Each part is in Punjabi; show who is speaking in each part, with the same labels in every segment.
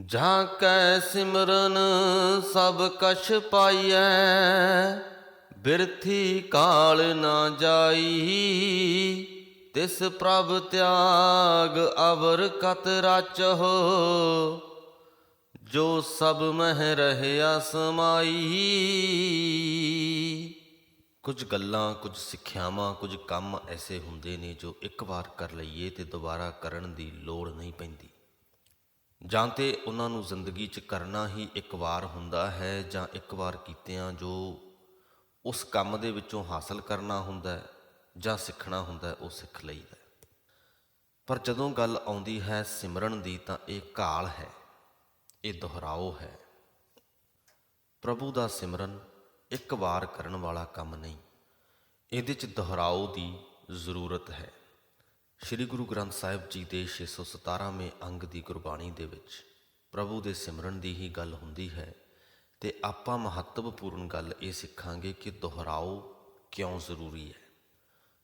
Speaker 1: ਜਾਂ ਕੈ ਸਿਮਰਨ ਸਭ ਕਛ ਪਾਈਐ, ਬਿਰਥੀ ਕਾਲ ਨਾ ਜਾਈ, ਤਿਸ ਪ੍ਰਭ ਤਿਆਗ ਅਵਰ ਕਤ ਰਾਚਹੁ। ਜੋ ਸਭ ਮਹਿ ਰਹਿਆ ਸਮਾਈ ਕੁਝ ਗੱਲਾਂ, ਕੁਝ ਸਿੱਖਿਆਵਾਂ, ਕੁਝ ਕੰਮ ਐਸੇ ਹੁੰਦੇ ਨੇ ਜੋ ਇੱਕ ਵਾਰ ਕਰ ਲਈਏ ਤੇ ਦੁਬਾਰਾ ਕਰਨ ਦੀ ਲੋੜ ਨਹੀਂ ਪੈਂਦੀ। ਜਾਂ ਤੇ ਉਹਨਾਂ ਨੂੰ ਜ਼ਿੰਦਗੀ 'ਚ ਕਰਨਾ ਹੀ ਇੱਕ ਵਾਰ ਹੁੰਦਾ ਹੈ ਜਾਂ ਇੱਕ ਵਾਰ ਕੀਤਿਆਂ ਜੋ ਉਸ ਕੰਮ ਦੇ ਵਿੱਚੋਂ ਹਾਸਲ ਕਰਨਾ ਹੁੰਦਾ ਹੈ ਜਾਂ ਸਿੱਖਣਾ ਹੁੰਦਾ ਹੈ, ਉਹ ਸਿੱਖ ਲਈਦਾ ਹੈ। ਪਰ ਜਦੋਂ ਗੱਲ ਆਉਂਦੀ ਹੈ ਸਿਮਰਨ ਦੀ ਤਾਂ ਇਹ ਕਾਲ ਹੈ, ਇਹ ਦੁਹਰਾਓ ਹੈ ਪ੍ਰਭੂ ਦਾ ਸਿਮਰਨ ਇੱਕ ਵਾਰ ਕਰਨ ਵਾਲਾ ਕੰਮ ਨਹੀਂ, ਇਹਦੇ 'ਚ ਦੁਹਰਾਓ ਦੀ ਜ਼ਰੂਰਤ ਹੈ ਸ੍ਰੀ ਗੁਰੂ ਗ੍ਰੰਥ ਸਾਹਿਬ ਜੀ ਦੇ 617ਵੇਂ ਅੰਗ ਦੀ ਗੁਰਬਾਣੀ ਦੇ ਵਿੱਚ ਪ੍ਰਭੂ ਦੇ ਸਿਮਰਨ ਦੀ ਹੀ ਗੱਲ ਹੁੰਦੀ ਹੈ ਤੇ ਆਪਾਂ ਮਹੱਤਵਪੂਰਨ ਗੱਲ ਇਹ ਸਿੱਖਾਂਗੇ ਕਿ ਦੁਹਰਾਓ ਕਿਉਂ ਜ਼ਰੂਰੀ ਹੈ।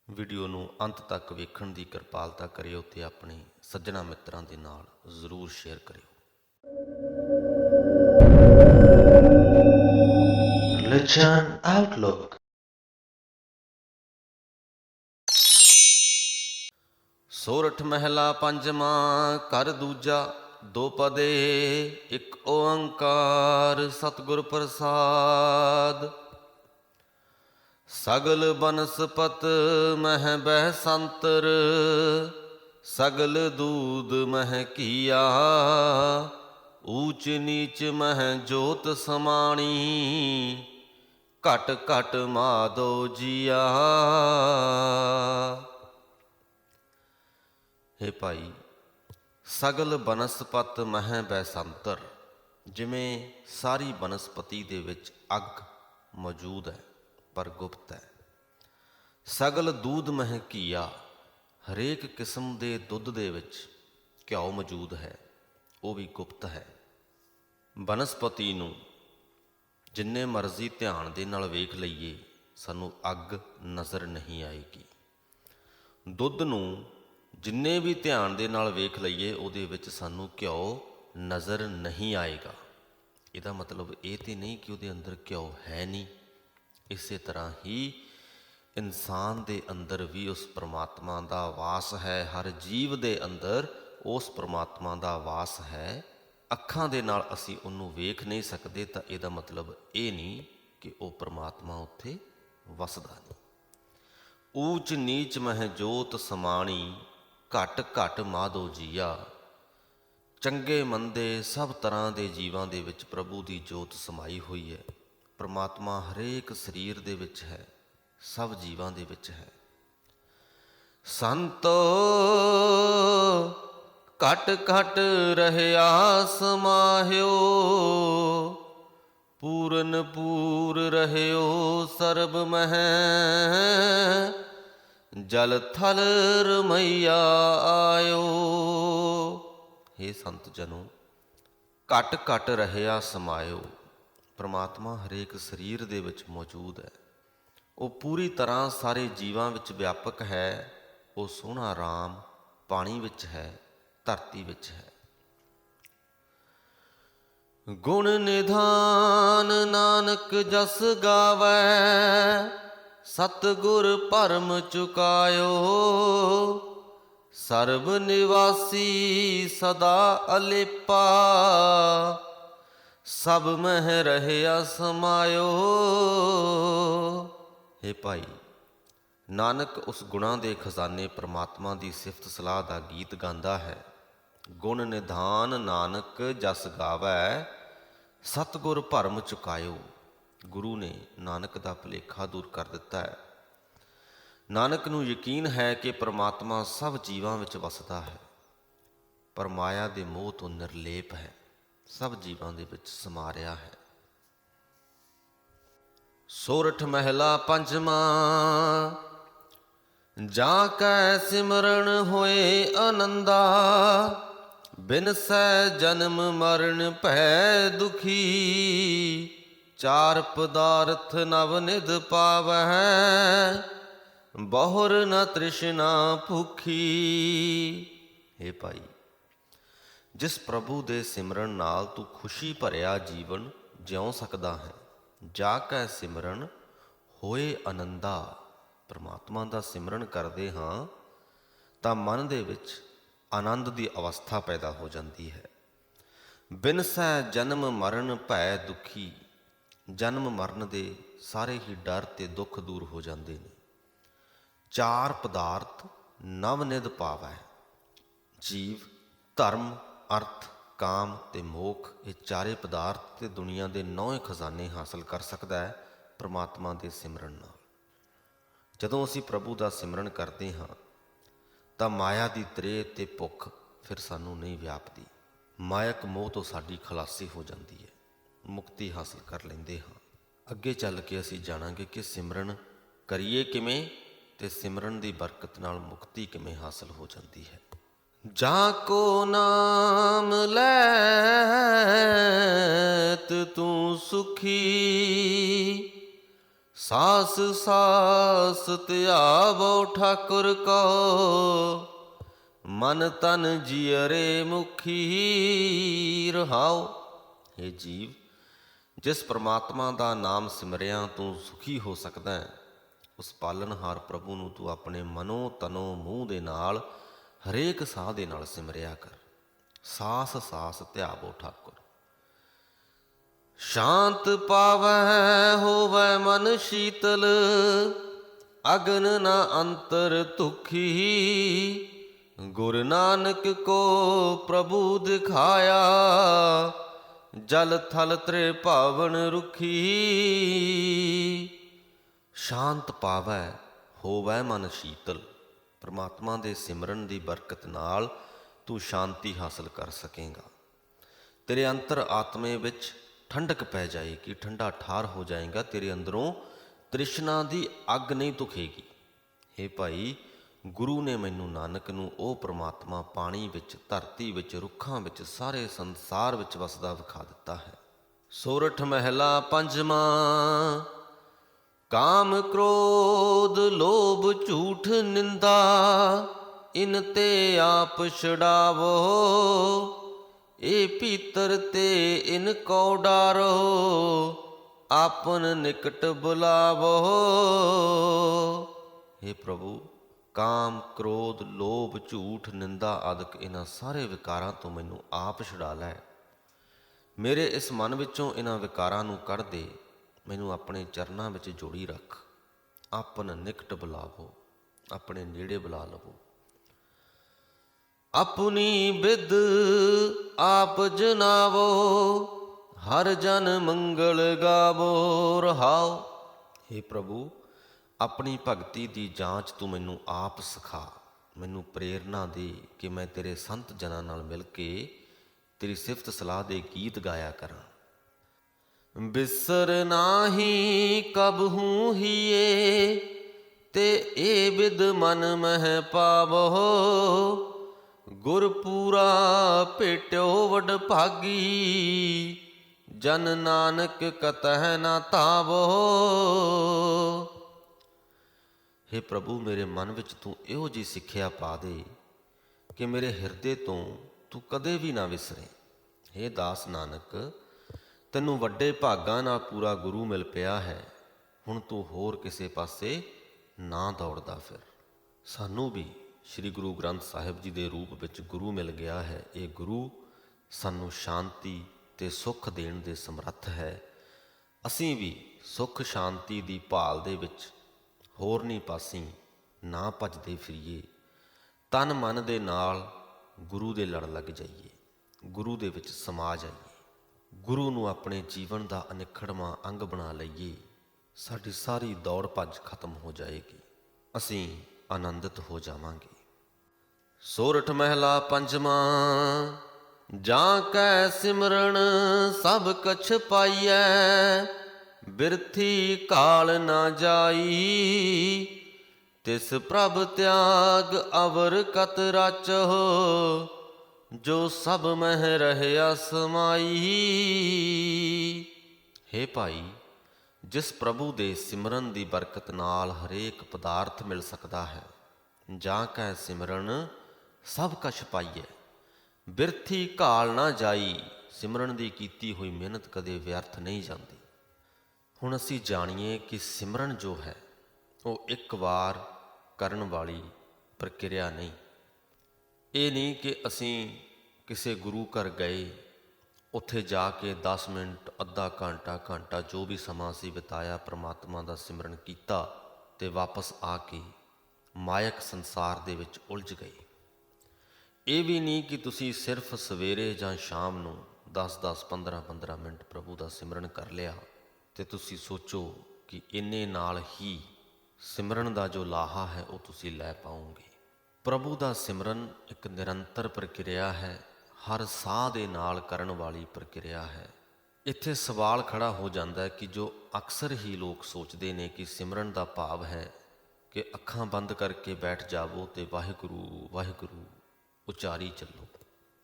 Speaker 1: ਵੀਡੀਓ ਨੂੰ ਅੰਤ ਤੱਕ ਵੇਖਣ ਦੀ ਕਿਰਪਾਲਤਾ ਕਰਿਓ ਤੇ ਆਪਣੇ ਸੱਜਣਾ ਮਿੱਤਰਾਂ ਦੇ ਨਾਲ ਜ਼ਰੂਰ ਸ਼ੇਅਰ ਕਰਿਓ। Religion Outlook ਸੋਰਠ ਮਹਿਲਾ ਪੰਜਵਾਂ ਕਰ ਦੂਜਾ ਦੋ ਪਦੇ, ਇੱਕ ਓੰਕਾਰ ਸਤਿਗੁਰ ਪ੍ਰਸਾਦ। ਸਗਲ ਬਨਸਪਤ ਮਹਿ ਬਹਿ ਸੰਤਰ ਸਗਲ ਦੂਦ ਮਹਿ ਕੀਆ। ਊਚ ਨੀਚ ਮਹਿ ਜੋਤ ਸਮਾਣੀ, ਘਟ ਘਟ ਮਾਦੋ ਜੀਆ। ਭਾਈ, ਸਗਲ ਬਨਸਪਤ ਮਹਿ ਬੈਸੰਤਰ, ਜਿਵੇਂ ਸਾਰੀ ਬਨਸਪਤੀ ਦੇ ਵਿੱਚ ਅੱਗ ਮੌਜੂਦ ਹੈ, ਪਰ ਗੁਪਤ ਹੈ। ਸਗਲ ਦੂਧ ਮਹਿ ਕੀਆ ਹਰੇਕ ਕਿਸਮ ਦੇ ਦੁੱਧ ਦੇ ਵਿੱਚ ਘਿਓ ਮੌਜੂਦ ਹੈ, ਉਹ ਵੀ ਗੁਪਤ ਹੈ। ਬਨਸਪਤੀ ਨੂੰ ਜਿੰਨੇ ਮਰਜ਼ੀ ਧਿਆਨ ਦੇ ਨਾਲ ਵੇਖ ਲਈਏ, ਸਾਨੂੰ ਅੱਗ ਨਜ਼ਰ ਨਹੀਂ ਆਏਗੀ। ਦੁੱਧ ਨੂੰ ਜਿੰਨੇ ਵੀ ਧਿਆਨ ਦੇ ਨਾਲ ਵੇਖ ਲਈਏ, ਉਹਦੇ ਵਿੱਚ ਸਾਨੂੰ ਘਿਓ ਨਜ਼ਰ ਨਹੀਂ ਆਏਗਾ। ਇਹਦਾ ਮਤਲਬ ਇਹ ਤੇ ਨਹੀਂ ਕਿ ਉਹਦੇ ਅੰਦਰ ਘਿਓ ਹੈ ਨਹੀਂ। ਇਸੇ ਤਰ੍ਹਾਂ ਹੀ ਇਨਸਾਨ ਦੇ ਅੰਦਰ ਵੀ ਉਸ ਪ੍ਰਮਾਤਮਾ ਦਾ ਵਾਸ ਹੈ। ਹਰ ਜੀਵ ਦੇ ਅੰਦਰ ਉਸ ਪ੍ਰਮਾਤਮਾ ਦਾ ਵਾਸ ਹੈ। ਅੱਖਾਂ ਦੇ ਨਾਲ ਅਸੀਂ ਉਹਨੂੰ ਵੇਖ ਨਹੀਂ ਸਕਦੇ ਤਾਂ ਇਹਦਾ ਮਤਲਬ ਇਹ ਨਹੀਂ ਕਿ ਉਹ ਪ੍ਰਮਾਤਮਾ ਉੱਥੇ ਵਸਦਾ ਨਹੀਂ। ਊਚ ਨੀਚ ਮਹਿ ਜੋਤ ਸਮਾਣੀ ਘਟ ਘਟ ਮਾਧੋ ਜੀਆ। ਚੰਗੇ ਮੰਦੇ ਸਭ ਤਰ੍ਹਾਂ ਦੇ ਜੀਵਾਂ ਦੇ ਵਿੱਚ ਪ੍ਰਭੂ ਦੀ ਜੋਤ ਸਮਾਈ ਹੋਈ ਹੈ। ਪ੍ਰਮਾਤਮਾ ਹਰੇਕ ਸਰੀਰ ਦੇ ਵਿੱਚ ਹੈ, ਸਭ ਜੀਵਾਂ ਦੇ ਵਿੱਚ ਹੈ। ਸੰਤੋ, ਘਟ ਘਟ ਰਹਿਆ ਸਮਾਹਿਓ ਪੂਰਨ ਪੂਰ ਰਹਿਓ ਸਰਬ ਮਹਿ। ਜਲ ਥਲ ਰਮਈਆ ਆਇਓ। हे ਸੰਤ ਜਨੋ, ਘਟ ਘਟ ਰਹਿਆ ਸਮਾਇਓ। ਪ੍ਰਮਾਤਮਾ ਹਰੇਕ ਸਰੀਰ ਦੇ ਵਿੱਚ ਮੌਜੂਦ ਹੈ। ਉਹ ਪੂਰੀ ਤਰ੍ਹਾਂ ਸਾਰੇ ਜੀਵਾਂ ਵਿੱਚ ਵਿਆਪਕ ਹੈ। ਉਹ ਸੋਹਣਾ ਰਾਮ ਪਾਣੀ ਵਿੱਚ ਹੈ, ਧਰਤੀ ਵਿੱਚ ਹੈ। ਗੁਣ ਨਿਧਾਨ ਨਾਨਕ ਜਸ ਗਾਵੈ। ਸਤਗੁਰ ਭਰਮ ਚੁਕਾਇਓ। ਸਰਬ ਨਿਵਾਸੀ ਸਦਾ ਅਲੇਪਾ। ਸਭ ਮਹਿ ਰਹਿਆ ਸਮਾਇਓ। हे ਭਾਈ, ਨਾਨਕ ਉਸ ਗੁਣਾਂ ਦੇ ਖਜ਼ਾਨੇ ਪ੍ਰਮਾਤਮਾ ਦੀ ਸਿਫਤ ਸਲਾਹ ਦਾ ਗੀਤ ਗਾਉਂਦਾ ਹੈ। ਗੁਣ ਨਿਧਾਨ ਨਾਨਕ ਜਸ ਗਾਵੈ, ਸਤਗੁਰ ਭਰਮ ਚੁਕਾਇਓ। ਗੁਰੂ ਨੇ ਨਾਨਕ ਦਾ ਭੁਲੇਖਾ ਦੂਰ ਕਰ ਦਿੱਤਾ ਹੈ। ਨਾਨਕ ਨੂੰ ਯਕੀਨ ਹੈ ਕਿ ਪ੍ਰਮਾਤਮਾ ਸਭ ਜੀਵਾਂ ਵਿੱਚ ਵਸਦਾ ਹੈ। ਪਰ ਮਾਇਆ ਦੇ ਮੋਹ ਤੋਂ ਨਿਰਲੇਪ ਹੈ। ਸਭ ਜੀਵਾਂ ਦੇ ਵਿੱਚ ਸਮਾ ਰਿਹਾ ਹੈ। ਸੋਰਠ ਮਹਿਲਾ ਪੰਜਵਾਂ, ਜਾ ਕੈ ਸਿਮਰਨ ਹੋਏ ਆਨੰਦਾ, ਬਿਨ ਸੈ ਜਨਮ ਮਰਨ ਭੈ ਦੁਖੀ। ਚਾਰ ਪਦਾਰਥ ਨਵ ਨਿਧ ਪਾਵਹਿ, ਬਹੁਰ ਨ ਤ੍ਰਿਸ਼ਨਾ ਭੁਖੀ। हे ਭਾਈ, ਜਿਸ ਪ੍ਰਭੂ ਦੇ ਸਿਮਰਨ ਨਾਲ ਤੂੰ ਖੁਸ਼ੀ ਭਰਿਆ ਜੀਵਨ ਜਿਉ ਸਕਦਾ ਹੈ, ਜਾ ਕੈ ਸਿਮਰਨ, ਹੋਏ ਆਨੰਦਾ ਪ੍ਰਮਾਤਮਾ ਦਾ ਸਿਮਰਨ ਕਰਦੇ ਹਾਂ, ਤਾਂ ਮਨ ਦੇ ਵਿੱਚ ਆਨੰਦ ਦੀ ਅਵਸਥਾ ਪੈਦਾ ਹੋ ਜਾਂਦੀ ਹੈ। ਬਿਨਸੈ ਜਨਮ ਮਰਨ ਭੈ ਦੁਖੀ ਜਨਮ ਮਰਨ ਦੇ ਸਾਰੇ ਹੀ ਡਰ ਤੇ ਦੁੱਖ ਦੂਰ ਹੋ ਜਾਂਦੇ ਨੇ। ਚਾਰ ਪਦਾਰਥ ਨਵ ਨਿਧ ਪਾਵੈ। ਜੀਵ, ਧਰਮ, ਅਰਥ, ਕਾਮ ਤੇ ਮੋਖ ਇਹ ਚਾਰੇ ਪਦਾਰਥ ਤੇ ਦੁਨੀਆ ਦੇ ਨੌਂ ਖਜ਼ਾਨੇ ਹਾਸਲ ਕਰ ਸਕਦਾ ਹੈ ਪ੍ਰਮਾਤਮਾ ਦੇ ਸਿਮਰਨ ਨਾਲ। ਜਦੋਂ ਅਸੀਂ ਪ੍ਰਭੂ ਦਾ ਸਿਮਰਨ ਕਰਦੇ ਹਾਂ, ਤਾਂ ਮਾਇਆ ਦੀ ਤ੍ਰੇ ਤੇ ਭੁੱਖ ਫਿਰ ਸਾਨੂੰ ਨਹੀਂ ਵਿਆਪਦੀ। ਮਾਇਕ ਮੋਹ ਤੋਂ ਸਾਡੀ ਖਲਾਸੀ ਹੋ ਜਾਂਦੀ ਹੈ। ਮੁਕਤੀ ਹਾਸਲ ਕਰ ਲੈਂਦੇ ਹਾਂ। ਅੱਗੇ ਚੱਲ ਕੇ ਅਸੀਂ ਜਾਣਾਂਗੇ ਕਿ ਸਿਮਰਨ ਕਰੀਏ ਕਿਵੇਂ ਤੇ ਸਿਮਰਨ ਦੀ ਬਰਕਤ ਨਾਲ ਮੁਕਤੀ ਕਿਵੇਂ ਹਾਸਲ ਹੋ ਜਾਂਦੀ ਹੈ। ਜਾ ਕੋ ਨਾਮ ਲੈਤ ਤੂੰ ਸੁਖੀ, ਸਾਸ ਸਾਸ ਧਿਆਵੋ ਠਾਕੁਰ ਕੋ, ਮਨ ਤਨ ਜੀਅਰੇ ਮੁਖੀ ਰਹਾਓ। हे ਜੀਵ ਜਿਸ ਪ੍ਰਮਾਤਮਾ ਦਾ ਨਾਮ ਸਿਮਰਿਆ ਤੂੰ ਸੁਖੀ ਹੋ ਸਕਦਾ ਹੈ, ਉਸ ਪਾਲਨਹਾਰ ਪ੍ਰਭੂ ਨੂੰ ਤੂੰ ਆਪਣੇ ਮਨੋ, ਤਨੋ, ਮੂੰਹ ਦੇ ਨਾਲ, ਹਰੇਕ ਸਾਹ ਦੇ ਨਾਲ ਸਿਮਰਿਆ ਕਰ। ਸਾਸ ਸਾਸ, ਧਿਆਵੋ ਠਾਕੁਰ। ਸ਼ਾਂਤ ਪਾਵੈ ਹੋਵੈ ਮਨ ਸ਼ੀਤਲ, ਅਗਨ ਨਾ ਅੰਤਰ ਤੁਖੀ ਗੁਰ ਨਾਨਕ ਕੋ ਪ੍ਰਭੂ ਦਿਖਾਇਆ ਜਲ ਥਲ ਤ੍ਰੇ ਭਾਵਨ ਰੁਖੀ। ਸ਼ਾਂਤ ਪਾਵੈ, ਹੋਵੈ ਮਨ ਸ਼ੀਤਲ। ਪ੍ਰਮਾਤਮਾ ਦੇ ਸਿਮਰਨ ਦੀ ਬਰਕਤ ਨਾਲ ਤੂੰ ਸ਼ਾਂਤੀ ਹਾਸਲ ਕਰ ਸਕੇਗਾ। ਤੇਰੇ ਅੰਤਰ ਆਤਮੇ ਵਿੱਚ ਠੰਡਕ ਪੈ ਜਾਏਗੀ, ਠੰਡਾ ਠਾਰ ਹੋ ਜਾਏਗਾ, ਤੇਰੇ ਅੰਦਰੋਂ ਤ੍ਰਿਸ਼ਨਾ ਦੀ ਅੱਗ ਨਹੀਂ ਤੁਖੇਗੀ। हे ਭਾਈ ਗੁਰੂ ਨੇ ਮੈਨੂੰ ਨਾਨਕ ਨੂੰ ਉਹ ਪ੍ਰਮਾਤਮਾ ਪਾਣੀ ਵਿੱਚ, ਧਰਤੀ ਵਿੱਚ, ਰੁੱਖਾਂ ਵਿੱਚ, ਸਾਰੇ ਸੰਸਾਰ ਵਿੱਚ ਵਸਦਾ ਵਿਖਾ ਦਿੱਤਾ ਹੈ। ਸੋਰਠ ਮਹਿਲਾ ਪੰਜਵਾਂ, ਕਾਮ ਕ੍ਰੋਧ, ਲੋਭ, ਝੂਠ, ਨਿੰਦਾ, ਇਨ ਤੇ ਆਪ ਛਡਾਵੋ, ਏ ਪੀਤਰ ਤੇ ਇਨ ਕੋ ਡਾਰੋ, ਆਪਨ ਨਿਕਟ ਬੁਲਾਵੋ। हे ਪ੍ਰਭੂ ਕਾਮ, ਕ੍ਰੋਧ, ਲੋਭ, ਝੂਠ, ਨਿੰਦਾ ਆਦਿਕ ਇਹਨਾਂ ਸਾਰੇ ਵਿਕਾਰਾਂ ਤੋਂ ਮੈਨੂੰ ਆਪ ਛੁਡਾ ਲੈ। ਮੇਰੇ ਇਸ ਮਨ ਵਿੱਚੋਂ ਇਹਨਾਂ ਵਿਕਾਰਾਂ ਨੂੰ ਕੱਢ ਦੇ। ਮੈਨੂੰ ਆਪਣੇ ਚਰਨਾਂ ਵਿੱਚ ਜੋੜੀ ਰੱਖ। ਆਪਨ ਨਿਕਟ ਬੁਲਾਵੋ। ਆਪਣੇ ਨੇੜੇ ਬੁਲਾ ਲਵੋ। ਆਪਣੀ ਬਿਦ ਆਪ ਜਨਾਵੋ। ਹਰ ਜਨ ਮੰਗਲ ਗਾਵੋ। ਰਹਾਓ। हे ਪ੍ਰਭੂ ਆਪਣੀ ਭਗਤੀ ਦੀ ਜਾਂਚ ਤੂੰ ਮੈਨੂੰ ਆਪ ਸਿਖਾ। ਮੈਨੂੰ ਪ੍ਰੇਰਣਾ ਦੇ ਕਿ ਮੈਂ ਤੇਰੇ ਸੰਤ ਜਨਾਂ ਨਾਲ ਮਿਲ ਕੇ ਤੇਰੀ ਸਿਫਤ ਸਲਾਹ ਦੇ ਗੀਤ ਗਾਇਆ ਕਰਾਂ। ਬਿਸਰ ਨਾਹੀ ਕਬ ਹੀਏ, ਤੇ ਏ ਬਿਦ ਮਨ ਮਹਿ ਪਾਵੋ। ਗੁਰ ਪੂਰਾ ਭੇਟਿਓ ਵਡ ਭਾਗੀ, ਜਨ ਨਾਨਕ ਕਤਹਿ ਨਾ ਤਾਵੋ हे ਪ੍ਰਭੂ, ਮੇਰੇ ਮਨ ਵਿੱਚ ਤੂੰ ਇਹੋ ਜੀ ਸਿੱਖਿਆ ਪਾ ਦੇ ਕਿ ਮੇਰੇ ਹਿਰਦੇ ਤੋਂ ਤੂੰ ਕਦੇ ਵੀ ਨਾ ਵਿਸਰੇ। हे ਦਾਸ ਨਾਨਕ, ਤੈਨੂੰ ਵੱਡੇ ਭਾਗਾਂ ਨਾਲ ਪੂਰਾ ਗੁਰੂ ਮਿਲ ਪਿਆ ਹੈ। ਹੁਣ ਤੂੰ ਹੋਰ ਕਿਸੇ ਪਾਸੇ ਨਾ ਦੌੜਦਾ ਫਿਰ। ਸਾਨੂੰ ਵੀ ਸ੍ਰੀ ਗੁਰੂ ਗ੍ਰੰਥ ਸਾਹਿਬ ਜੀ ਦੇ ਰੂਪ ਵਿੱਚ ਗੁਰੂ ਮਿਲ ਗਿਆ ਹੈ। ਇਹ ਗੁਰੂ ਸਾਨੂੰ ਸ਼ਾਂਤੀ ਤੇ ਸੁੱਖ ਦੇਣ ਦੇ ਸਮਰੱਥ ਹੈ। ਅਸੀਂ ਵੀ ਸੁੱਖ ਸ਼ਾਂਤੀ ਦੀ ਭਾਲ ਦੇ ਵਿੱਚ ਹੋਰ ਨਹੀਂ ਪਾਸੀ, ਨਾ ਭੱਜਦੇ ਫਿਰੀਏ। ਤਨ ਮਨ ਦੇ ਨਾਲ ਗੁਰੂ ਦੇ ਲੜ ਲੱਗ ਜਾਈਏ, ਗੁਰੂ ਦੇ ਵਿੱਚ ਸਮਾ ਜਾਈਏ। ਗੁਰੂ ਨੂੰ ਆਪਣੇ ਜੀਵਨ ਦਾ ਅਨਿਖੜਵਾਂ ਅੰਗ ਬਣਾ ਲਈਏ, ਸਾਡੀ ਸਾਰੀ ਦੌੜ ਭੱਜ ਖਤਮ ਹੋ ਜਾਏਗੀ, ਅਸੀਂ ਆਨੰਦਿਤ ਹੋ ਜਾਵਾਂਗੇ। ਸੋਰਠ ਮਹਿਲਾ ਪੰਜਵਾਂ, ਜਾਂ ਕੈ ਸਿਮਰਨ ਸਭ ਕਛ ਪਾਈਐ ਬਿਰਥੀ ਕਾਲ ਨਾ ਜਾਈ, ਤਿਸ ਪ੍ਰਭ ਤਿਆਗ ਅਵਰ ਕਤ ਰਾਚਹੁ, ਜੋ ਸਭ ਮਹਿ ਰਹਿਆ ਸਮਾਈ हे ਭਾਈ, ਜਿਸ ਪ੍ਰਭੂ ਦੇ ਸਿਮਰਨ ਦੀ ਬਰਕਤ ਨਾਲ ਹਰੇਕ ਪਦਾਰਥ ਮਿਲ ਸਕਦਾ ਹੈ, ਜਾਂ ਕੈ ਸਿਮਰਨ, ਸਭ ਕਛ ਪਾਈਐ। ਬਿਰਥੀ ਕਾਲ ਨਾ ਜਾਈ, ਸਿਮਰਨ ਦੀ ਕੀਤੀ ਹੋਈ ਮਿਹਨਤ ਕਦੇ ਵਿਅਰਥ ਨਹੀਂ ਜਾਂਦੀ। ਹੁਣ ਅਸੀਂ ਜਾਣੀਏ ਕਿ ਸਿਮਰਨ ਜੋ ਹੈ, ਉਹ ਇੱਕ ਵਾਰ ਕਰਨ ਵਾਲੀ ਪ੍ਰਕਿਰਿਆ ਨਹੀਂ। ਇਹ ਨਹੀਂ ਕਿ ਅਸੀਂ ਕਿਸੇ ਗੁਰੂ ਘਰ ਗਏ, ਉੱਥੇ ਜਾ ਕੇ 10 ਮਿੰਟ, ਅੱਧਾ ਘੰਟਾ ਘੰਟਾ ਜੋ ਵੀ ਸਮਾਂ ਅਸੀਂ ਬਿਤਾਇਆ, ਪ੍ਰਮਾਤਮਾ ਦਾ ਸਿਮਰਨ ਕੀਤਾ ਤੇ ਵਾਪਸ ਆ ਕੇ ਮਾਇਕ ਸੰਸਾਰ ਦੇ ਵਿੱਚ ਉਲਝ ਗਏ। ਇਹ ਵੀ ਨਹੀਂ ਕਿ ਤੁਸੀਂ ਸਿਰਫ ਸਵੇਰੇ ਜਾਂ ਸ਼ਾਮ ਨੂੰ 10-10 15-15 ਮਿੰਟ ਪ੍ਰਭੂ ਦਾ ਸਿਮਰਨ ਕਰ ਲਿਆ। ਤੇ ਤੁਸੀਂ ਸੋਚੋ ਕਿ ਇੰਨੇ ਨਾਲ ਹੀ ਸਿਮਰਨ ਦਾ ਜੋ ਲਾਹਾ ਹੈ, ਉਹ ਤੁਸੀਂ ਲੈ ਪਾਓਗੇ। ਪ੍ਰਭੂ ਦਾ ਸਿਮਰਨ ਇੱਕ ਨਿਰੰਤਰ ਪ੍ਰਕਿਰਿਆ ਹੈ, ਹਰ ਸਾਹ ਦੇ ਨਾਲ ਕਰਨ ਵਾਲੀ ਪ੍ਰਕਿਰਿਆ ਹੈ। ਇੱਥੇ ਸਵਾਲ ਖੜਾ ਹੋ ਜਾਂਦਾ ਹੈ ਕਿ ਜੋ ਅਕਸਰ ਹੀ ਲੋਕ ਸੋਚਦੇ ਨੇ ਕਿ ਸਿਮਰਨ ਦਾ ਭਾਵ ਹੈ ਕਿ ਅੱਖਾਂ ਬੰਦ ਕਰਕੇ ਬੈਠ ਜਾਵੋ ਤੇ ਵਾਹਿਗੁਰੂ ਵਾਹਿਗੁਰੂ, ਉਚਾਰੀ ਚੱਲੋ।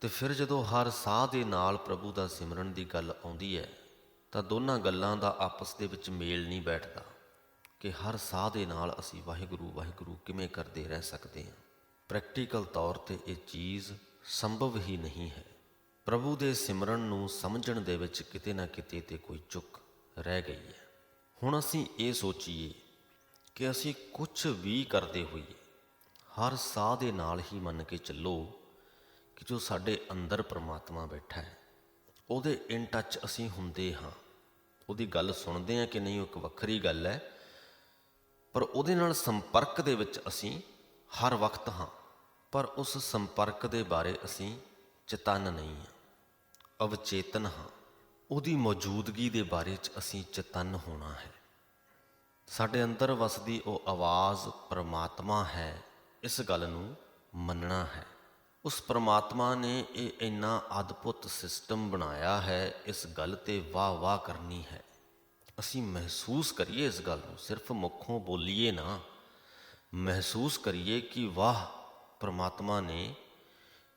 Speaker 1: ਤੇ ਫਿਰ ਜਦੋਂ ਹਰ ਸਾਹ ਦੇ ਨਾਲ ਪ੍ਰਭੂ ਦਾ ਸਿਮਰਨ ਦੀ ਗੱਲ ਆਉਂਦੀ ਹੈ ਤਾਂ ਦੋਨਾਂ ਗੱਲਾਂ ਦਾ ਆਪਸ ਦੇ ਵਿੱਚ ਮੇਲ ਨਹੀਂ ਬੈਠਦਾ ਕਿ ਹਰ ਸਾਹ ਦੇ ਨਾਲ ਅਸੀਂ ਵਾਹਿਗੁਰੂ ਵਾਹਿਗੁਰੂ ਕਿਵੇਂ ਕਰਦੇ ਰਹਿ ਸਕਦੇ ਹਾਂ। ਪ੍ਰੈਕਟੀਕਲ ਤੌਰ ਤੇ ਇਹ ਚੀਜ਼ ਸੰਭਵ ਹੀ ਨਹੀਂ ਹੈ। ਪ੍ਰਭੂ ਦੇ ਸਿਮਰਨ ਨੂੰ ਸਮਝਣ ਦੇ ਵਿੱਚ ਕਿਤੇ ਨਾ ਕਿਤੇ ਤੇ ਕੋਈ ਚੁੱਕ ਰਹਿ ਗਈ ਹੈ। ਹੁਣ ਅਸੀਂ ਇਹ ਸੋਚੀਏ ਕਿ ਅਸੀਂ ਕੁਝ ਵੀ ਕਰਦੇ ਹੋਈਏ, ਹਰ ਸਾਹ ਦੇ ਨਾਲ ਹੀ ਮੰਨ ਕੇ ਚੱਲੋ ਕਿ ਜੋ ਸਾਡੇ ਅੰਦਰ ਪ੍ਰਮਾਤਮਾ ਬੈਠਾ ਹੈ ਉਹਦੇ ਇਨ ਟੱਚ ਅਸੀਂ ਹੁੰਦੇ ਹਾਂ। ਉਹਦੀ ਗੱਲ ਸੁਣਦੇ ਹਾਂ ਕਿ ਨਹੀਂ, ਉਹ ਇੱਕ ਵੱਖਰੀ ਗੱਲ ਹੈ। ਪਰ ਉਹਦੇ ਨਾਲ ਸੰਪਰਕ ਦੇ ਵਿੱਚ ਅਸੀਂ ਹਰ ਵਕਤ ਹਾਂ। ਪਰ ਉਸ ਸੰਪਰਕ ਦੇ ਬਾਰੇ ਅਸੀਂ ਚੇਤਨ ਨਹੀਂ ਹਾਂ। ਅਵਚੇਤਨ ਹਾਂ। ਉਹਦੀ ਮੌਜੂਦਗੀ ਦੇ ਬਾਰੇ ਚ ਅਸੀਂ ਚੇਤਨ ਹੋਣਾ ਹੈ। ਸਾਡੇ ਅੰਦਰ ਵਸਦੀ ਉਹ ਆਵਾਜ਼ ਪਰਮਾਤਮਾ ਹੈ। ਇਸ ਗੱਲ ਨੂੰ ਮੰਨਣਾ ਹੈ। ਉਸ ਪ੍ਰਮਾਤਮਾ ਨੇ ਇਹ ਇੰਨਾ ਅਦਭੁਤ ਸਿਸਟਮ ਬਣਾਇਆ ਹੈ, ਇਸ ਗੱਲ ਤੇ ਵਾਹ ਵਾਹ ਕਰਨੀ ਹੈ। ਅਸੀਂ ਮਹਿਸੂਸ ਕਰੀਏ ਇਸ ਗੱਲ ਨੂੰ, ਸਿਰਫ ਮੁੱਖੋਂ ਬੋਲੀਏ ਨਾ, ਮਹਿਸੂਸ ਕਰੀਏ ਕਿ ਵਾਹ, ਪ੍ਰਮਾਤਮਾ ਨੇ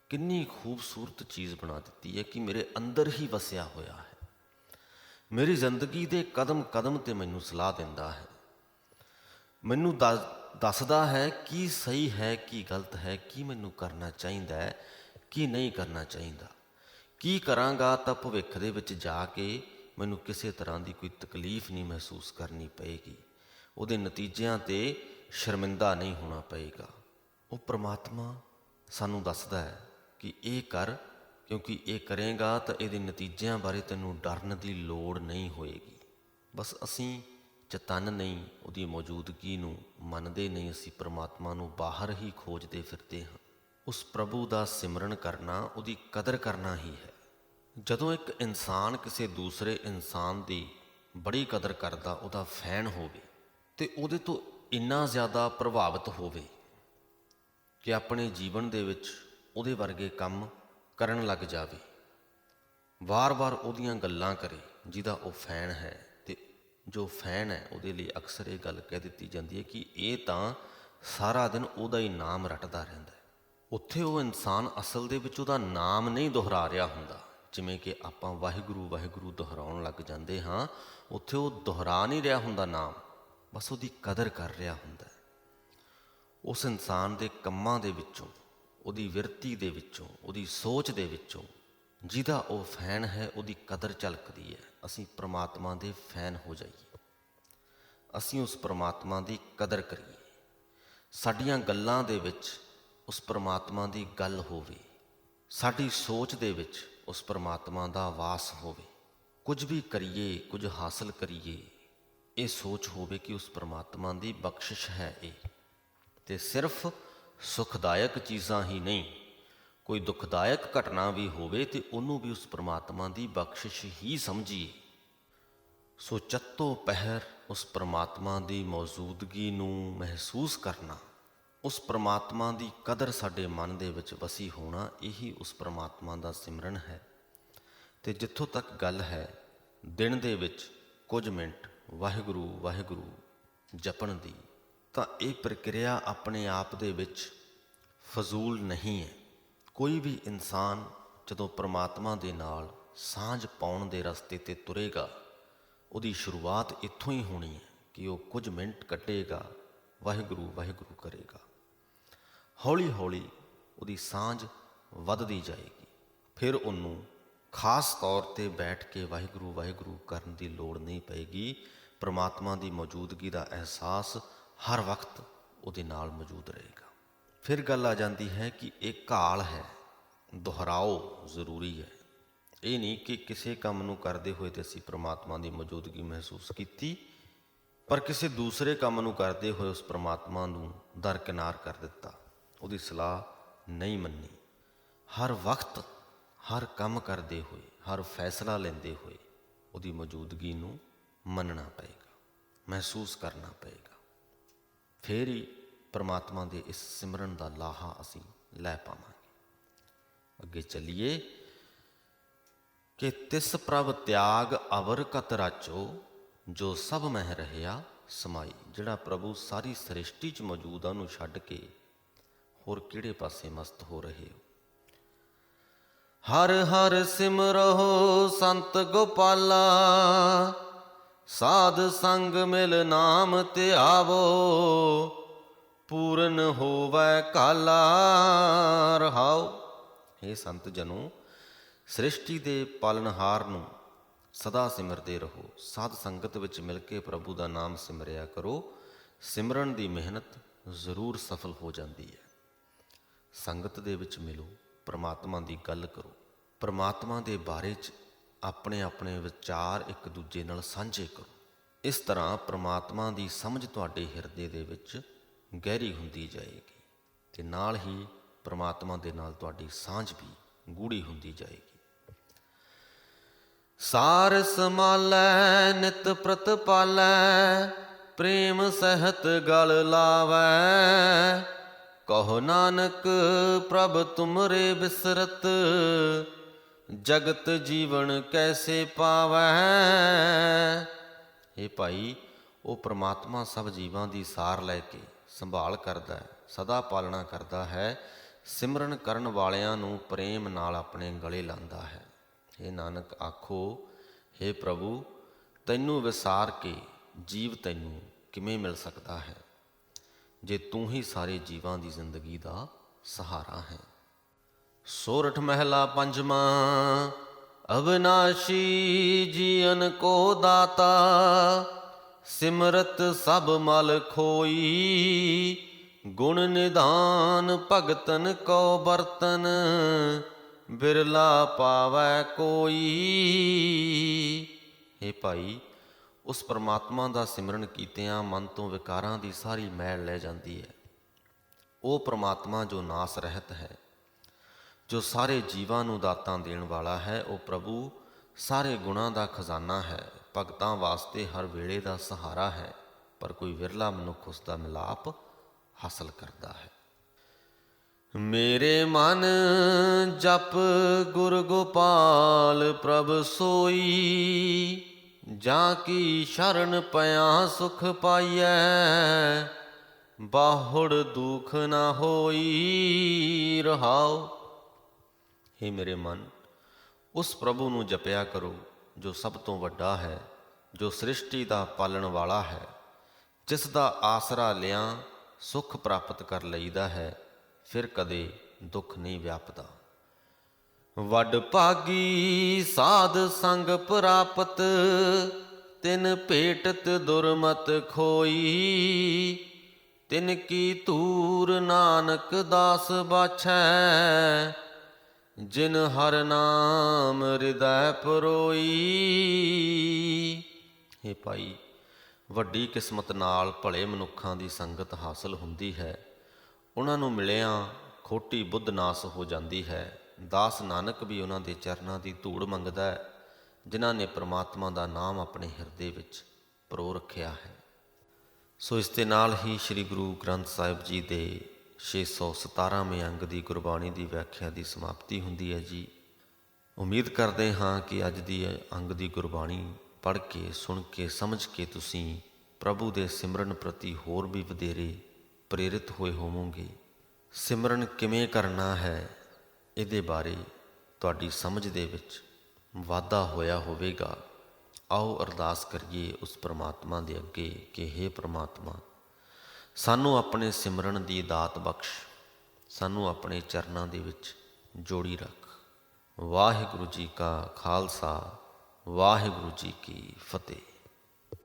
Speaker 1: ਕਿੰਨੀ ਖੂਬਸੂਰਤ ਚੀਜ਼ ਬਣਾ ਦਿੱਤੀ ਹੈ ਕਿ ਮੇਰੇ ਅੰਦਰ ਹੀ ਵਸਿਆ ਹੋਇਆ ਹੈ। ਮੇਰੀ ਜ਼ਿੰਦਗੀ ਦੇ ਕਦਮ ਕਦਮ ਤੇ ਮੈਨੂੰ ਸਲਾਹ ਦਿੰਦਾ ਹੈ। ਮੈਨੂੰ ਦੱਸ- ਦੱਸਦਾ ਹੈ ਕੀ ਸਹੀ ਹੈ, ਕੀ ਗਲਤ ਹੈ, ਕੀ ਮੈਨੂੰ ਕਰਨਾ ਚਾਹੀਦਾ ਹੈ, ਕੀ ਨਹੀਂ ਕਰਨਾ ਚਾਹੀਦਾ। ਕੀ ਕਰਾਂਗਾ ਤਾਂ ਭਵਿੱਖ ਦੇ ਵਿੱਚ ਜਾ ਕੇ ਮੈਨੂੰ ਕਿਸੇ ਤਰ੍ਹਾਂ ਦੀ ਕੋਈ ਤਕਲੀਫ ਨਹੀਂ ਮਹਿਸੂਸ ਕਰਨੀ ਪਏਗੀ। ਉਹਦੇ ਨਤੀਜਿਆਂ ਤੇ ਸ਼ਰਮਿੰਦਾ ਨਹੀਂ ਹੋਣਾ ਪਏਗਾ। ਉਹ ਪ੍ਰਮਾਤਮਾ ਸਾਨੂੰ ਦੱਸਦਾ ਹੈ ਕਿ ਇਹ ਕਰ, ਕਿਉਂਕਿ ਇਹ ਕਰੇਗਾ ਤਾਂ ਇਹਦੇ ਨਤੀਜਿਆਂ ਬਾਰੇ ਤੈਨੂੰ ਡਰਨ ਦੀ ਲੋੜ ਨਹੀਂ ਹੋਏਗੀ। ਬਸ ਅਸੀਂ ਚਤਨ ਨਹੀਂ, ਉਹਦੀ ਮੌਜੂਦਗੀ ਨੂੰ ਮੰਨਦੇ ਨਹੀਂ ਅਸੀਂ ਪ੍ਰਮਾਤਮਾ ਨੂੰ ਬਾਹਰ ਹੀ ਖੋਜਦੇ ਫਿਰਦੇ ਹਾਂ। ਉਸ ਪ੍ਰਭੂ ਦਾ ਸਿਮਰਨ ਕਰਨਾ ਉਹਦੀ ਕਦਰ ਕਰਨਾ ਹੀ ਹੈ। ਜਦੋਂ ਇੱਕ ਇਨਸਾਨ ਕਿਸੇ ਦੂਸਰੇ ਇਨਸਾਨ ਦੀ ਬੜੀ ਕਦਰ ਕਰਦਾ, ਉਹਦਾ ਫੈਨ ਹੋਵੇ ਤੇ ਉਹਦੇ ਤੋਂ ਇੰਨਾ ਜ਼ਿਆਦਾ ਪ੍ਰਭਾਵਿਤ ਹੋਵੇ ਕਿ ਆਪਣੇ ਜੀਵਨ ਦੇ ਵਿੱਚ ਉਹਦੇ ਵਰਗੇ ਕੰਮ ਕਰਨ ਲੱਗ ਜਾਵੇ। ਵਾਰ-ਵਾਰ ਉਹਦੀਆਂ ਗੱਲਾਂ ਕਰੇ, ਜਿਹਦਾ ਉਹ ਫੈਨ ਹੈ। ਜੋ ਫੈਨ ਹੈ, ਉਹਦੇ ਲਈ ਅਕਸਰ ਇਹ ਗੱਲ ਕਹਿ ਦਿੱਤੀ ਜਾਂਦੀ ਹੈ ਕਿ ਇਹ ਤਾਂ ਸਾਰਾ ਦਿਨ ਉਹਦਾ ਹੀ ਨਾਮ ਰਟਦਾ ਰਹਿੰਦਾ ਹੈ। ਉੱਥੇ ਉਹ ਇਨਸਾਨ ਅਸਲ ਦੇ ਵਿੱਚ ਉਹਦਾ ਨਾਮ ਨਹੀਂ ਦੁਹਰਾ ਰਿਹਾ ਹੁੰਦਾ। ਜਿਵੇਂ ਕਿ ਆਪਾਂ ਵਾਹਿਗੁਰੂ ਵਾਹਿਗੁਰੂ ਦੁਹਰਾਉਣ ਲੱਗ ਜਾਂਦੇ ਹਾਂ, ਉੱਥੇ ਉਹ ਦੁਹਰਾ ਨਹੀਂ ਰਿਹਾ ਹੁੰਦਾ ਨਾਮ, ਬਸ ਉਹਦੀ ਕਦਰ ਕਰ ਰਿਹਾ ਹੁੰਦਾ ਉਸ ਇਨਸਾਨ ਦੇ ਕੰਮਾਂ ਦੇ ਵਿੱਚੋਂ, ਉਹਦੀ ਵਿਰਤੀ ਦੇ ਵਿੱਚੋਂ, ਉਹਦੀ ਸੋਚ ਦੇ ਵਿੱਚੋਂ ਜਿਹਦਾ ਉਹ ਫੈਨ ਹੈ, ਉਹਦੀ ਕਦਰ ਝਲਕਦੀ ਹੈ। ਅਸੀਂ ਪ੍ਰਮਾਤਮਾ ਦੇ ਫੈਨ ਹੋ ਜਾਈਏ। ਅਸੀਂ ਉਸ ਪ੍ਰਮਾਤਮਾ ਦੀ ਕਦਰ ਕਰੀਏ। ਸਾਡੀਆਂ ਗੱਲਾਂ ਦੇ ਵਿੱਚ ਉਸ ਪ੍ਰਮਾਤਮਾ ਦੀ ਗੱਲ ਹੋਵੇ। ਸਾਡੀ ਸੋਚ ਦੇ ਵਿੱਚ ਉਸ ਪ੍ਰਮਾਤਮਾ ਦਾ ਵਾਸ ਹੋਵੇ। ਕੁਝ ਵੀ ਕਰੀਏ, ਕੁਝ ਹਾਸਲ ਕਰੀਏ, ਇਹ ਸੋਚ ਹੋਵੇ ਕਿ ਉਸ ਪ੍ਰਮਾਤਮਾ ਦੀ ਬਖਸ਼ਿਸ਼ ਹੈ ਇਹ। ਤੇ ਸਿਰਫ ਸੁਖਦਾਇਕ ਚੀਜ਼ਾਂ ਹੀ ਨਹੀਂ ਕੋਈ ਦੁਖਦਾਇਕ ਘਟਨਾ ਵੀ ਹੋਵੇ ਤੇ ਉਹਨੂੰ ਵੀ ਉਸ ਪ੍ਰਮਾਤਮਾ ਦੀ ਬਖਸ਼ਿਸ਼ ਹੀ ਸਮਝੀਏ। ਸੋ ਚੱਤੋ ਪਹਿਰ ਉਸ ਪ੍ਰਮਾਤਮਾ ਦੀ ਮੌਜੂਦਗੀ ਨੂੰ ਮਹਿਸੂਸ ਕਰਨਾ। ਉਸ ਪ੍ਰਮਾਤਮਾ ਦੀ ਕਦਰ ਸਾਡੇ ਮਨ ਦੇ ਵਿੱਚ ਵਸੀ ਹੋਣਾ, ਇਹੀ ਉਸ ਪ੍ਰਮਾਤਮਾ ਦਾ ਸਿਮਰਨ ਹੈ। ਤੇ ਜਿੱਥੋਂ ਤੱਕ ਗੱਲ ਹੈ, ਦਿਨ ਦੇ ਵਿੱਚ ਕੁਝ ਮਿੰਟ ਵਾਹਿਗੁਰੂ ਵਾਹਿਗੁਰੂ ਜਪਣ ਦੀ, ਤਾਂ ਇਹ ਪ੍ਰਕਿਰਿਆ ਆਪਣੇ ਆਪ ਦੇ ਵਿੱਚ ਫਜ਼ੂਲ ਨਹੀਂ ਹੈ। ਕੋਈ ਵੀ ਇਨਸਾਨ ਜਦੋਂ ਪ੍ਰਮਾਤਮਾ ਦੇ ਨਾਲ ਸਾਂਝ ਪਾਉਣ ਦੇ ਰਸਤੇ ਤੇ ਤੁਰੇਗਾ, ਉਹਦੀ ਸ਼ੁਰੂਆਤ ਇੱਥੋਂ ਹੀ ਹੋਣੀ ਹੈ ਕਿ ਉਹ ਕੁਝ ਮਿੰਟ ਕੱਟੇਗਾ, ਵਾਹਿਗੁਰੂ ਵਾਹਿਗੁਰੂ ਕਰੇਗਾ। ਹੌਲੀ ਹੌਲੀ ਉਹਦੀ ਸਾਂਝ ਵੱਧਦੀ ਜਾਏਗੀ। ਫਿਰ ਉਹਨੂੰ ਖਾਸ ਤੌਰ ਤੇ ਬੈਠ ਕੇ ਵਾਹਿਗੁਰੂ ਵਾਹਿਗੁਰੂ ਕਰਨ ਦੀ ਲੋੜ ਨਹੀਂ ਪਏਗੀ। ਪ੍ਰਮਾਤਮਾ ਦੀ ਮੌਜੂਦਗੀ ਦਾ ਅਹਿਸਾਸ ਹਰ ਵਕਤ ਉਹਦੇ ਨਾਲ ਮੌਜੂਦ ਰਹੇਗਾ। ਫਿਰ ਗੱਲ ਆ ਜਾਂਦੀ ਹੈ ਕਿ ਇਹ ਕਾਲ ਹੈ। ਦੁਹਰਾਓ ਜ਼ਰੂਰੀ ਹੈ। ਇਹ ਨਹੀਂ ਕਿ ਕਿਸੇ ਕੰਮ ਨੂੰ ਕਰਦੇ ਹੋਏ ਤੇ ਅਸੀਂ ਪ੍ਰਮਾਤਮਾ ਦੀ ਮੌਜੂਦਗੀ ਮਹਿਸੂਸ ਕੀਤੀ, ਪਰ ਕਿਸੇ ਦੂਸਰੇ ਕੰਮ ਨੂੰ ਕਰਦੇ ਹੋਏ ਉਸ ਪ੍ਰਮਾਤਮਾ ਨੂੰ ਦਰਕਿਨਾਰ ਕਰ ਦਿੱਤਾ। ਉਹਦੀ ਸਲਾਹ ਨਹੀਂ ਮੰਨੀ। ਹਰ ਵਕਤ ਹਰ ਕੰਮ ਕਰਦੇ ਹੋਏ, ਹਰ ਫੈਸਲਾ ਲੈਂਦੇ ਹੋਏ ਉਹਦੀ ਮੌਜੂਦਗੀ ਨੂੰ ਮੰਨਣਾ ਪਏਗਾ, ਮਹਿਸੂਸ ਕਰਨਾ ਪਏਗਾ। ਫੇਰ ਹੀ ਪ੍ਰਮਾਤਮਾ ਦੇ ਇਸ ਸਿਮਰਨ ਦਾ ਲਾਹਾ ਅਸੀਂ ਲੈ ਪਾਵਾਂਗੇ। ਅੱਗੇ ਚੱਲੀਏ। ਕਿ ਤਿਸ ਪ੍ਰਭ ਤਿਆਗ ਅਵਰ ਕਤ ਰਾਚੋ, ਜੋ ਸਭ ਮਹਿ ਰਹਿਆ ਸਮਾਈ, ਜਿਹੜਾ ਪ੍ਰਭੂ ਸਾਰੀ ਸ੍ਰਿਸ਼ਟੀ 'ਚ ਮੌਜੂਦ ਆ, ਉਹਨੂੰ ਛੱਡ ਕੇ ਹੋਰ ਕਿਹੜੇ ਪਾਸੇ ਮਸਤ ਹੋ ਰਹੇ ਹੋ? ਹਰ ਹਰ ਸਿਮਰੋ ਸੰਤ ਗੋਪਾਲਾ, ਸਾਧ ਸੰਗ ਮਿਲ ਨਾਮ ਧਿਆਵੋ ਪੂਰਨ ਹੋਵੈ ਕਾਲਾ ਰਹਾਉ। हे ਸੰਤ ਜਨੋ, ਸ੍ਰਿਸ਼ਟੀ ਦੇ ਪਾਲਣਹਾਰ ਨੂੰ ਸਦਾ ਸਿਮਰਦੇ ਰਹੋ। ਸਾਧ ਸੰਗਤ ਵਿੱਚ ਮਿਲ ਕੇ ਪ੍ਰਭੂ ਦਾ ਨਾਮ ਸਿਮਰਿਆ ਕਰੋ। ਸਿਮਰਨ ਦੀ ਮਿਹਨਤ ਜ਼ਰੂਰ ਸਫਲ ਹੋ ਜਾਂਦੀ ਹੈ। ਸੰਗਤ ਦੇ ਵਿੱਚ ਮਿਲੋ, ਪ੍ਰਮਾਤਮਾ ਦੀ ਗੱਲ ਕਰੋ। ਪ੍ਰਮਾਤਮਾ ਦੇ ਬਾਰੇ 'ਚ ਆਪਣੇ ਆਪਣੇ ਵਿਚਾਰ ਇੱਕ ਦੂਜੇ ਨਾਲ ਸਾਂਝੇ ਕਰੋ। ਇਸ ਤਰ੍ਹਾਂ ਪ੍ਰਮਾਤਮਾ ਦੀ ਸਮਝ ਤੁਹਾਡੇ ਹਿਰਦੇ ਦੇ ਵਿੱਚ ਗਹਿਰੀ ਹੁੰਦੀ ਜਾਏਗੀ ਤੇ ਨਾਲ ਹੀ ਪ੍ਰਮਾਤਮਾ ਦੇ ਨਾਲ ਤੁਹਾਡੀ ਸਾਂਝ ਵੀ ਗੂੜੀ ਹੁੰਦੀ ਜਾਏਗੀ। ਸਾਰ ਸਮਾਲੈ ਨਿਤ ਪ੍ਰਤਪਾਲੈ, ਪ੍ਰੇਮ ਸਹਿਤ ਗਲ ਲਾਵੈ। ਕਹੋ ਨਾਨਕ, ਪ੍ਰਭ ਤੁਮਰੇ ਬਿਸਰਤ, ਜਗਤ ਜੀਵਨ ਕੈਸੇ ਪਾਵੈ। ਇਹ ਭਾਈ, ਉਹ ਪ੍ਰਮਾਤਮਾ ਸਭ ਜੀਵਾਂ ਦੀ ਸਾਰ ਲੈ ਕੇ ਸੰਭਾਲ ਕਰਦਾ ਹੈ, ਸਦਾ ਪਾਲਣਾ ਕਰਦਾ ਹੈ, ਸਿਮਰਨ ਕਰਨ ਵਾਲਿਆਂ ਨੂੰ ਪ੍ਰੇਮ ਨਾਲ ਆਪਣੇ ਗਲੇ ਲਾਂਦਾ ਹੈ। हे ਨਾਨਕ, ਆਖੋ हे ਪ੍ਰਭੂ, ਤੈਨੂੰ ਵਿਸਾਰ ਕੇ ਜੀਵ ਤੈਨੂੰ ਕਿਵੇਂ ਮਿਲ ਸਕਦਾ ਹੈ? ਜੇ ਤੂੰ ਹੀ ਸਾਰੇ ਜੀਵਾਂ ਦੀ ਜ਼ਿੰਦਗੀ ਦਾ ਸਹਾਰਾ ਹੈ। ਸੋਰਠ ਮਹਿਲਾ ਪੰਜਵਾਂ, ਅਵਨਾਸ਼ੀ ਜੀਵਨ ਕੋ ਦਾਤਾ ਸਿਮਰਤ ਸਭ ਮਲ ਖੋਈ, ਗੁਣ ਨਿਧਾਨ ਭਗਤਨ ਕੋ ਬਰਤਨ ਬਿਰਲਾ ਪਾਵੈ ਕੋਈ। हे ਭਾਈ, ਉਸ ਪਰਮਾਤਮਾ ਦਾ ਸਿਮਰਨ ਕੀਤਿਆਂ ਮਨ ਤੋਂ ਵਿਕਾਰਾਂ ਦੀ ਸਾਰੀ ਮੈਲ ਲੈ ਜਾਂਦੀ ਹੈ। ਉਹ ਪਰਮਾਤਮਾ ਜੋ ਨਾਸ ਰਹਿਤ ਹੈ, ਜੋ ਸਾਰੇ ਜੀਵਾਂ ਨੂੰ ਦਾਤਾਂ ਦੇਣ ਵਾਲਾ ਹੈ, ਉਹ ਪ੍ਰਭੂ ਸਾਰੇ ਗੁਣਾਂ ਦਾ ਖਜ਼ਾਨਾ ਹੈ। ਭਗਤਾਂ ਵਾਸਤੇ ਹਰ ਵੇਲੇ ਦਾ ਸਹਾਰਾ ਹੈ, ਪਰ ਕੋਈ ਵਿਰਲਾ ਮਨੁੱਖ ਉਸ ਦਾ ਮਿਲਾਪ ਹਾਸਲ ਕਰਦਾ ਹੈ। ਮੇਰੇ ਮਨ ਜਪ ਗੁਰ ਗੋਪਾਲ, ਪ੍ਰਭ ਸੋਈ, ਜਾਂ ਕੀ ਸ਼ਰਨ ਪਿਆ ਸੁਖ ਪਾਈਐ, ਬਾਹੁੜ ਦੁਖ ਨਾ ਹੋਈ ਰਹਾਉ। हे ਮੇਰੇ ਮਨ, ਉਸ ਪ੍ਰਭੂ ਨੂੰ ਜਪਿਆ ਕਰੋ। ਜੋ ਸਭ ਤੋਂ ਵੱਡਾ ਹੈ, ਜੋ ਸ੍ਰਿਸ਼ਟੀ ਦਾ ਪਾਲਣ ਵਾਲਾ ਹੈ, ਜਿਸ ਦਾ ਆਸਰਾ ਲਿਆਂ ਸੁਖ ਪ੍ਰਾਪਤ ਕਰ ਲਈਦਾ ਹੈ, ਫਿਰ ਕਦੇ ਦੁੱਖ ਨਹੀਂ ਵਿਆਪਦਾ। ਵੱਡ ਭਾਗੀ ਸਾਧ ਸੰਗ ਪ੍ਰਾਪਤ, ਤਿਨ ਭੇਟਤ ਦੁਰਮਤ ਖੋਈ। ਤਿਨ ਕੀ ਤੂਰ ਨਾਨਕ ਦਾਸ ਬਾਛੈ ਜਿਨ ਹਰ ਨਾਮ ਹਿਰਦੈ ਪਰੋਈ। हे ਭਾਈ, ਵੱਡੀ ਕਿਸਮਤ ਨਾਲ ਭਲੇ ਮਨੁੱਖਾਂ ਦੀ ਸੰਗਤ ਹਾਸਲ ਹੁੰਦੀ ਹੈ। ਉਹਨਾਂ ਨੂੰ ਮਿਲਿਆਂ ਖੋਟੀ ਬੁੱਧ ਨਾਸ ਹੋ ਜਾਂਦੀ ਹੈ। ਦਾਸ ਨਾਨਕ ਵੀ ਉਹਨਾਂ ਦੇ ਚਰਨਾਂ ਦੀ ਧੂੜ ਮੰਗਦਾ ਹੈ, ਜਿਨ੍ਹਾਂ ਨੇ ਪ੍ਰਮਾਤਮਾ ਦਾ ਨਾਮ ਆਪਣੇ ਹਿਰਦੇ ਵਿੱਚ ਪਰੋ ਰੱਖਿਆ ਹੈ। ਸੋ ਇਸ ਦੇ ਨਾਲ ਹੀ ਸ੍ਰੀ ਗੁਰੂ ਗ੍ਰੰਥ ਸਾਹਿਬ ਜੀ ਦੇ 617ਵੇਂ ਅੰਗ ਦੀ ਗੁਰਬਾਣੀ ਦੀ ਵਿਆਖਿਆ ਦੀ ਸਮਾਪਤੀ ਹੁੰਦੀ ਹੈ ਜੀ। ਉਮੀਦ ਕਰਦੇ ਹਾਂ ਕਿ ਅੱਜ ਦੀ ਅੰਗ ਦੀ ਗੁਰਬਾਣੀ ਪੜ੍ਹ ਕੇ, ਸੁਣ ਕੇ, ਸਮਝ ਕੇ ਤੁਸੀਂ ਪ੍ਰਭੂ ਦੇ ਸਿਮਰਨ ਪ੍ਰਤੀ ਹੋਰ ਵੀ ਵਧੇਰੇ ਪ੍ਰੇਰਿਤ ਹੋਏ ਹੋਵੋਗੇ। ਸਿਮਰਨ ਕਿਵੇਂ ਕਰਨਾ ਹੈ, ਇਹਦੇ ਬਾਰੇ ਤੁਹਾਡੀ ਸਮਝ ਦੇ ਵਿੱਚ ਵਾਧਾ ਹੋਇਆ ਹੋਵੇਗਾ। ਆਓ ਅਰਦਾਸ ਕਰੀਏ ਉਸ ਪ੍ਰਮਾਤਮਾ ਦੇ ਅੱਗੇ ਕਿ हे ਪ੍ਰਮਾਤਮਾ ਸਾਨੂੰ ਆਪਣੇ ਸਿਮਰਨ ਦੀ ਦਾਤ ਬਖਸ਼, ਸਾਨੂੰ ਆਪਣੇ ਚਰਨਾਂ ਦੇ ਵਿੱਚ ਜੋੜੀ ਰੱਖ। ਵਾਹਿਗੁਰੂ ਜੀ ਕਾ ਖਾਲਸਾ, ਵਾਹਿਗੁਰੂ ਜੀ ਕੀ ਫਤਿਹ।